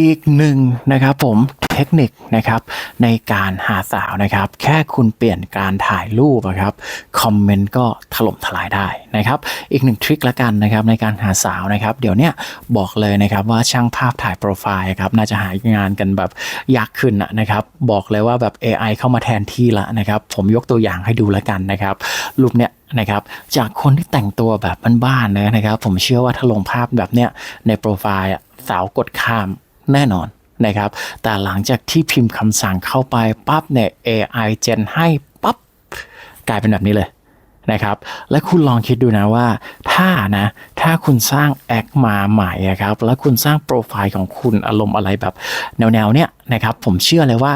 อีกหนึ่งนะครับผมเทคนิคนะครับในการหาสาวนะครับ แค่คุณเปลี่ยนการถ่ายรูปอะครับคอมเมนต์ก็ถล่มทลายได้นะครับ อีกหนึ่งทริคละกันนะครับในการหาสาวนะครับ เดี๋ยวเนี้ยบอกเลยนะครับว่าช่างภาพถ่ายโปรไฟล์ครับน่าจะหางานกันแบบยากขึ้นนะครับ บอกเลยว่าแบบ AI เข้ามาแทนที่ละนะครับ ผมยกตัวอย่างให้ดูละกันนะครับรูปเนี้ยนะครับจากคนที่แต่งตัวแบบบ้านๆเลยนะครับ ผมเชื่อว่าถ้าลงภาพแบบเนี้ยในโปรไฟล์สาวกดข้าม แน่นอนนะครับ แต่หลังจากที่พิมพ์คำสั่งเข้าไปปั๊บเนี่ย AI เจนให้ปั๊บกลายเป็นแบบนี้เลยนะครับ และคุณลองคิดดูนะว่า ถ้านะ ถ้าคุณสร้างแอคมาใหม่ครับ แล้วคุณสร้างโปรไฟล์ของคุณอารมณ์อะไรแบบ แนวๆเนี้ยนะครับ ผมเชื่อเลยว่า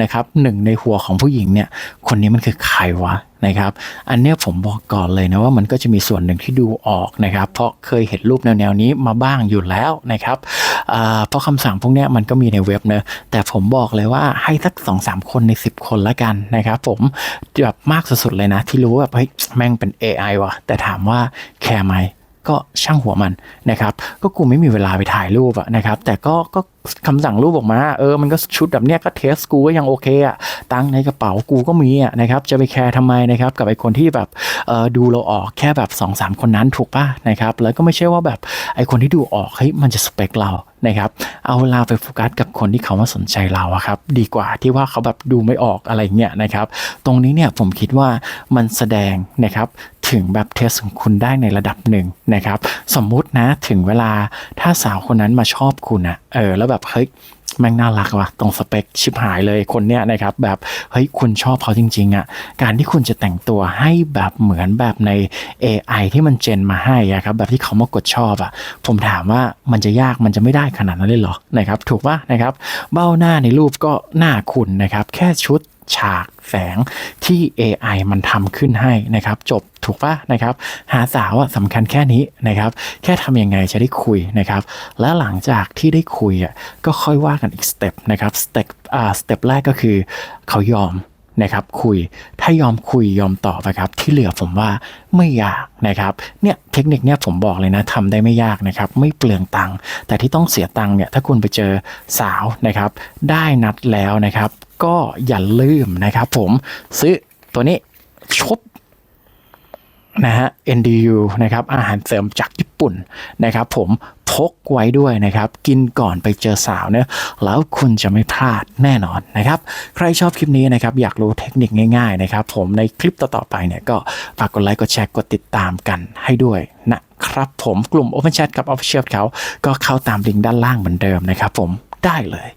นะครับหนึ่งในหัวของผู้หญิงเนี่ยคนนี้มันคือใครวะนะครับ อันเนี้ยผมบอกก่อนเลยนะว่ามันก็จะมีส่วนหนึ่งที่ดูออกนะครับ เพราะเคยเห็นรูปแนวๆนี้มาบ้างอยู่แล้วนะครับเพราะคำสั่งพวกเนี้ยมันก็มีในเว็บเนอะแต่ผมบอกเลยว่าให้สักสองสามคนใน 10 คนละกันนะครับ ผมแบบมากสุดๆเลยนะ ที่รู้ว่าเฮ้ยแม่งเป็น AI วะแต่ถามว่าแคร์ไหม ก็ช่างหัวมันนะครับก็กูไม่มีเวลาไปถ่ายรูปอะนะครับแต่ก็ก็คำสั่งรูปออกมาเออมันก็ชุดแบบเนี้ยก็เทสกูก็ยังโอเคอะตังในกระเป๋ากูก็มีอะนะครับจะไปแคร์ทำไมนะครับกับไอคนที่แบบเออดูเราออกแค่แบบ2อสามคนนั้นถูกป่ะนะครับแล้วก็ไม่ใช่ว่าแบบไอ้คนที่ดูออกเฮ้ยมันจะสเปคเรานะครับเอาเวลาไปโฟกัสกับคนที่เขามาสนใจเราอะครับดีกว่าที่ว่าเขาแบบดูไม่ออกอะไรเงี้ยนะครับตรงนี้เนี่ยผมคิดว่ามันแสดงนะครับถึงแบบเทสของคุณได้ในระดับหนึ่งนะครับ สมมุตินะถึงเวลาถ้าสาวคนนั้นมาชอบคุณอะเออแล้วแบบเฮ้ยแม่งน่ารักว่ะตรงสเปคชิบหายเลยคนเนี้ยนะครับแบบเฮ้ยคุณชอบเขาจริงๆอะการที่คุณจะแต่งตัวให้แบบเหมือนแบบใน AI ที่มันเจนมาให้อะครับแบบที่เขามากดชอบอะผมถามว่ามันจะยากมันจะไม่ได้ขนาดนั้นเลยเหรอนะครับถูกปะนะครับเบ้าหน้าในรูปก็หน้าคุณนะครับแค่ชุด ฉากแสงที่ AI มันทำขึ้นให้นะครับ จบถูกปะนะครับ หาสาวสำคัญแค่นี้นะครับ แค่ทำยังไงจะได้คุยนะครับ และหลังจากที่ได้คุยอะก็ค่อยว่ากันอีกสเต็ปนะครับสเต็ปอ่าสเต็ปแรกก็คือเขายอมนะครับคุยถ้ายอมคุยยอมตอบนะครับ ที่เหลือผมว่าไม่ยากนะครับเนี่ยเทคนิคเนี่ยผมบอกเลยนะทำได้ไม่ยากนะครับ ไม่เปลืองตังค์แต่ที่ต้องเสียตังค์เนี่ยถ้าคุณไปเจอสาวนะครับ ได้นัดแล้วนะครับ ก็อย่าลืมนะครับผมซื้อตัวนี้ชบนะฮะ NDU นะครับอาหารเสริมจากญี่ปุ่นนะครับผมพกไว้ด้วยนะครับ กินก่อนไปเจอสาวเนี่ยแล้วคุณจะไม่พลาดแน่นอนนะครับ ใครชอบคลิปนี้นะครับ อยากรู้เทคนิคง่ายๆนะครับ ผมในคลิปต่อๆไปเนี่ยก็ฝากกดไลค์กดแชร์กดติดตามกันให้ด้วยนะครับผมกลุ่ม Open Chat กับ Official เขาก็เข้าตามลิงก์ด้านล่างเหมือนเดิมนะครับผมได้เลย